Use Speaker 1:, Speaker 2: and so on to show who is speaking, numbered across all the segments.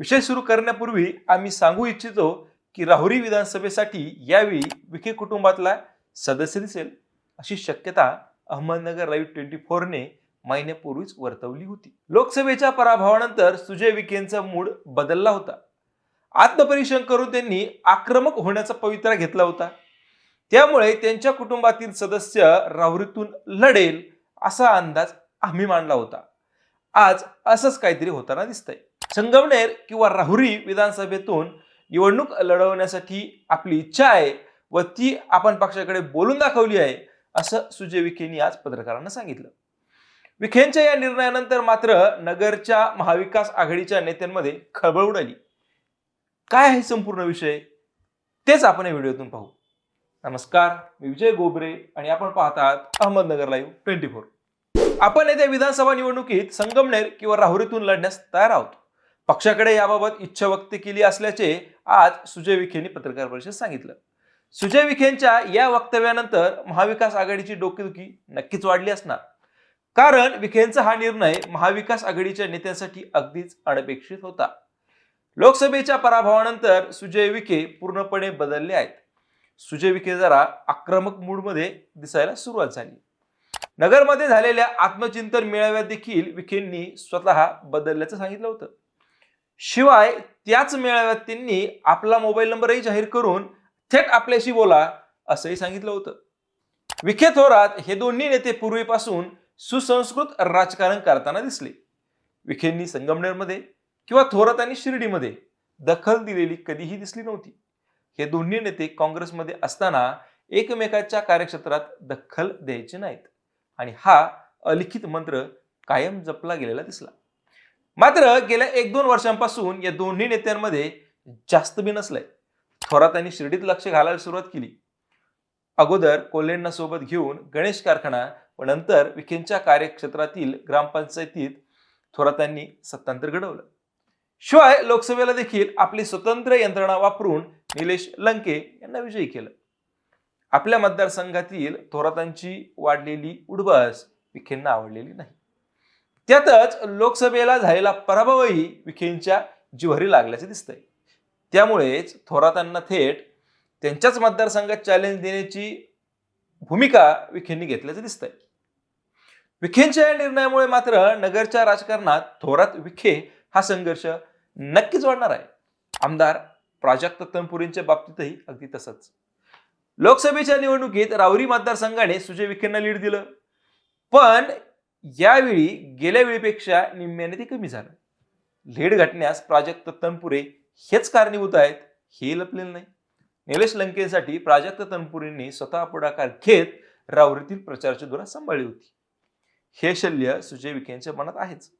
Speaker 1: विषय सुरू करण्यापूर्वी आम्ही सांगू इच्छितो की राहुरी विधानसभेसाठी यावेळी विखे कुटुंबातला सदस्य दिसेल अशी शक्यता अहमदनगर लाईव्ह ट्वेंटी फोरने महिन्यापूर्वीच वर्तवली होती. लोकसभेच्या पराभवानंतर सुजय विखेंचा मूड बदलला होता. आत्मपरीक्षण करून त्यांनी आक्रमक होण्याचा पवित्रा घेतला होता. त्यामुळे त्यांच्या कुटुंबातील सदस्य राहुरीतून लढेल असा अंदाज आम्ही मांडला होता. आज असंच काहीतरी होताना दिसतंय. संगमनेर किंवा राहुरी विधानसभेतून निवडणूक लढवण्यासाठी आपली इच्छा आहे व ती आपण पक्षाकडे बोलून दाखवली आहे असं सुजय विखेंनी आज पत्रकारांना सांगितलं. विखेंच्या या निर्णयानंतर मात्र नगरच्या महाविकास आघाडीच्या नेत्यांमध्ये खळबळ उडाली. काय आहे संपूर्ण विषय? तेच आपण या व्हिडिओतून पाहू. नमस्कार मी विजय गोबरे आणि आपण पाहत आहात अहमदनगर लाईव्ह ट्वेंटी फोर. आपण येत्या विधानसभा निवडणुकीत संगमनेर किंवा राहुरीतून लढण्यास तयार आहोत. पक्षाकडे याबाबत इच्छा व्यक्त केली असल्याचे आज सुजय विखेंनी पत्रकार परिषदेत सांगितलं. सुजय विखेंच्या या वक्तव्यानंतर महाविकास आघाडीची डोकेदुखी नक्कीच वाढली असणार. कारण विखेंचा हा निर्णय महाविकास आघाडीच्या नेत्यांसाठी अगदीच अनपेक्षित होता. लोकसभेच्या पराभवानंतर सुजय विखे पूर्णपणे बदलले आहेत. सुजय विखे जरा आक्रमक मूडमध्ये दिसायला सुरुवात झाली. नगरमध्ये झालेल्या आत्मचिंतन मेळाव्यात देखील विखेंनी स्वतः बदलल्याचं सांगितलं होतं. शिवाय त्याच मेळाव्यात त्यांनी आपला मोबाईल नंबरही जाहीर करून थेट आपल्याशी बोला असंही सांगितलं होतं. विखे थोरात हे दोन्ही नेते पूर्वीपासून सुसंस्कृत राजकारण करताना दिसले. विखेंनी संगमनेरमध्ये किंवा थोरात आणि शिर्डीमध्ये दखल दिलेली कधीही दिसली नव्हती. हे दोन्ही नेते काँग्रेसमध्ये असताना एकमेकाच्या कार्यक्षेत्रात दखल द्यायचे नाहीत आणि हा अलिखित मंत्र कायम जपला गेलेला दिसला. मात्र गेल्या एक दोन वर्षांपासून या दोन्ही नेत्यांमध्ये जास्त बी नसलंय. थोरातांनी शिर्डीत लक्ष घालायला सुरुवात केली. अगोदर कोल्हेंना सोबत घेऊन गणेश कारखाना व नंतर विखेंच्या कार्यक्षेत्रातील ग्रामपंचायतीत थोरातांनी सत्तांतर घडवलं. शिवाय लोकसभेला देखील आपली स्वतंत्र यंत्रणा वापरून निलेश लंके यांना विजयी केलं. आपल्या मतदारसंघातील थोरातांची वाढलेली उडबस विखेंना आवडलेली नाही. त्यातच लोकसभेला झालेला पराभवही विखेंच्या जिव्हारी लागल्याचे दिसतंय. त्यामुळेच थोरातांना थेट त्यांच्याच मतदारसंघात चॅलेंज देण्याची भूमिका विखेंनी घेतल्याचं दिसतंय. विखेंच्या या निर्णयामुळे मात्र नगरच्या राजकारणात थोरात विखे हा संघर्ष नक्कीच वाढणार आहे. आमदार प्राजक्त तनपुरींच्या बाबतीतही अगदी तसंच. लोकसभेच्या निवडणुकीत रावरी मतदारसंघाने सुजय विखेंना लीड दिलं. पण यावेळी गेल्या वेळीपेक्षा निम्म्याने ते कमी झालं. लेड घटण्यास प्राजक्त तनपुरे हेच कारणीभूत आहेत हे लपलेलं नाही. निलेश लंकेसाठी प्राजक्त तनपुरेंनी स्वतः पुढाकार घेत रावरीतील प्रचाराची धुरा सांभाळली होती. हे शल्य सुजय विखेंच्या मनात आहेच.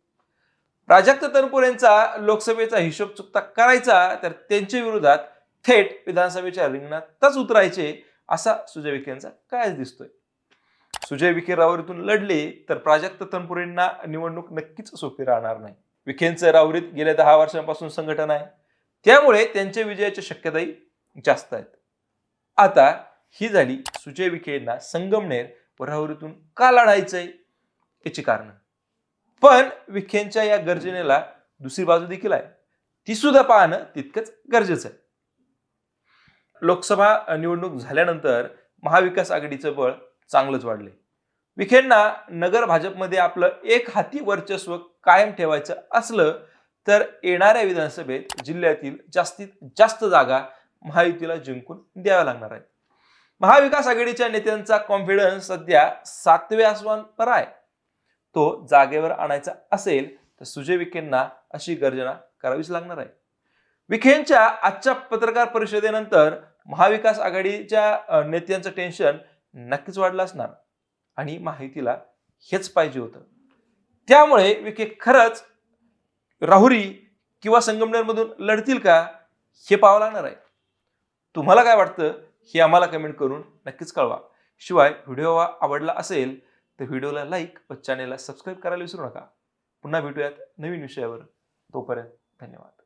Speaker 1: प्राजक्त तनपुरेंचा लोकसभेचा हिशोब चुकता करायचा तर त्यांच्या विरोधात थेट विधानसभेच्या रिंगणातच उतरायचे असा सुजय विखेंचा कायच दिसतोय. सुजय विखे रावरीतून लढले तर प्राजक्त तनपुरेंना निवडणूक नक्कीच सोपी राहणार नाही. विखेंचं रावरीत गेल्या दहा वर्षांपासून संघटन आहे. त्यामुळे त्यांच्या विजयाच्या शक्यताही जास्त आहेत. आता ही झाली सुजय विखेंना संगमनेर व राहुरीतून का लढायचंय याची कारण. पण विखेंच्या या गर्जनेला दुसरी बाजू देखील आहे. ती सुद्धा पाहणं तितकंच गरजेचं आहे. लोकसभा निवडणूक झाल्यानंतर महाविकास आघाडीचं बळ चांगलंच वाढले विखेंना नगर भाजपमध्ये आपलं एक हाती वर्चस्व कायम ठेवायचं असलं तर येणाऱ्या विधानसभेत जिल्ह्यातील जास्तीत जास्त जागा महायुतीला जिंकून द्याव्या लागणार आहेत. महाविकास आघाडीच्या नेत्यांचा कॉन्फिडन्स सध्या सातव्या आसमानपर आहे. तो जागेवर आणायचा असेल तर सुजय विखेंना अशी गर्जना करावीच लागणार आहे. विखेंच्या आजच्या पत्रकार परिषदेनंतर महाविकास आघाडीच्या नेत्यांचं टेन्शन नक्कीच वाढला असणार. आणि माहितीला हेच पाहिजे होतं. त्यामुळे विखे खरंच राहुरी किंवा संगमनेरमधून लढतील का हे पाहावं लागणार आहे. तुम्हाला काय वाटतं हे आम्हाला कमेंट करून नक्कीच कळवा. शिवाय व्हिडिओ आवडला असेल तर व्हिडिओला लाईक व चॅनेलला सबस्क्राईब करायला विसरू नका. पुन्हा भेटूयात नवीन विषयावर. तोपर्यंत धन्यवाद.